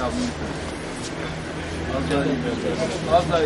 Daha ileride. Az daha.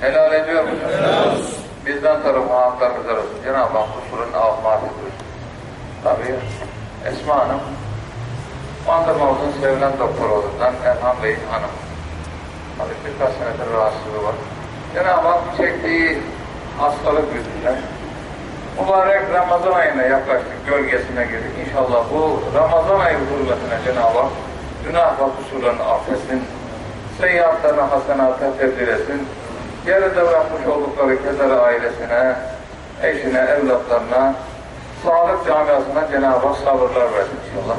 Helal ediyor musun? Bizden tarafı haklarımızlar olsun. Cenab-ı Hak kusurun af mahvettir. Tabii Esma Hanım, Bandırmamızın sevilen doktorlarından Erhan Bey Hanım. Tabii birkaç senedir rahatsızlığı var. Cenab-ı Hak çektiği hastalık yüzünden mübarek Ramazan ayına yaklaştık, gölgesine girdik. İnşallah bu Ramazan ayı hürmetine Cenab-ı Hak günah ve kusurlarını affetsin. Seyyiatlarını hasenata tebdil etsin. Geride bırakmış oldukları kedere ailesine, eşine, evlatlarına, sağlık camiasına Cenab-ı Hak sabırlar versin inşallah.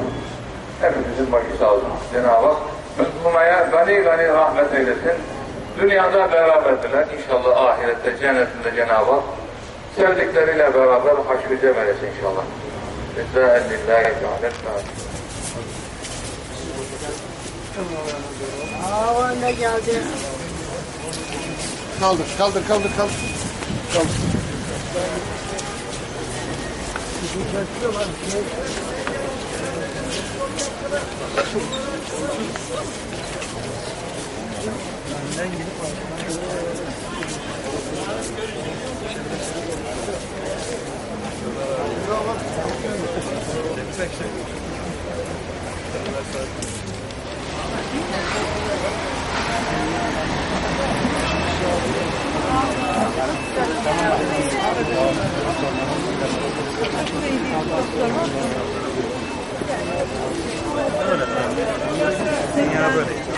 Hepimizin başı sağ olsun. Cenab-ı Hak Müslümaya gani gani rahmet eylesin. Dünyada beraberdiler. İnşallah ahirette, cennetinde Cenab-ı Hak sevdikleriyle beraber haşr-ı cem eylesin inşallah. Bizde ellillahi teala. Aa ne geldi. Kaldır, kaldır, kaldır, kaldır. Kaldır. Dünya böyle.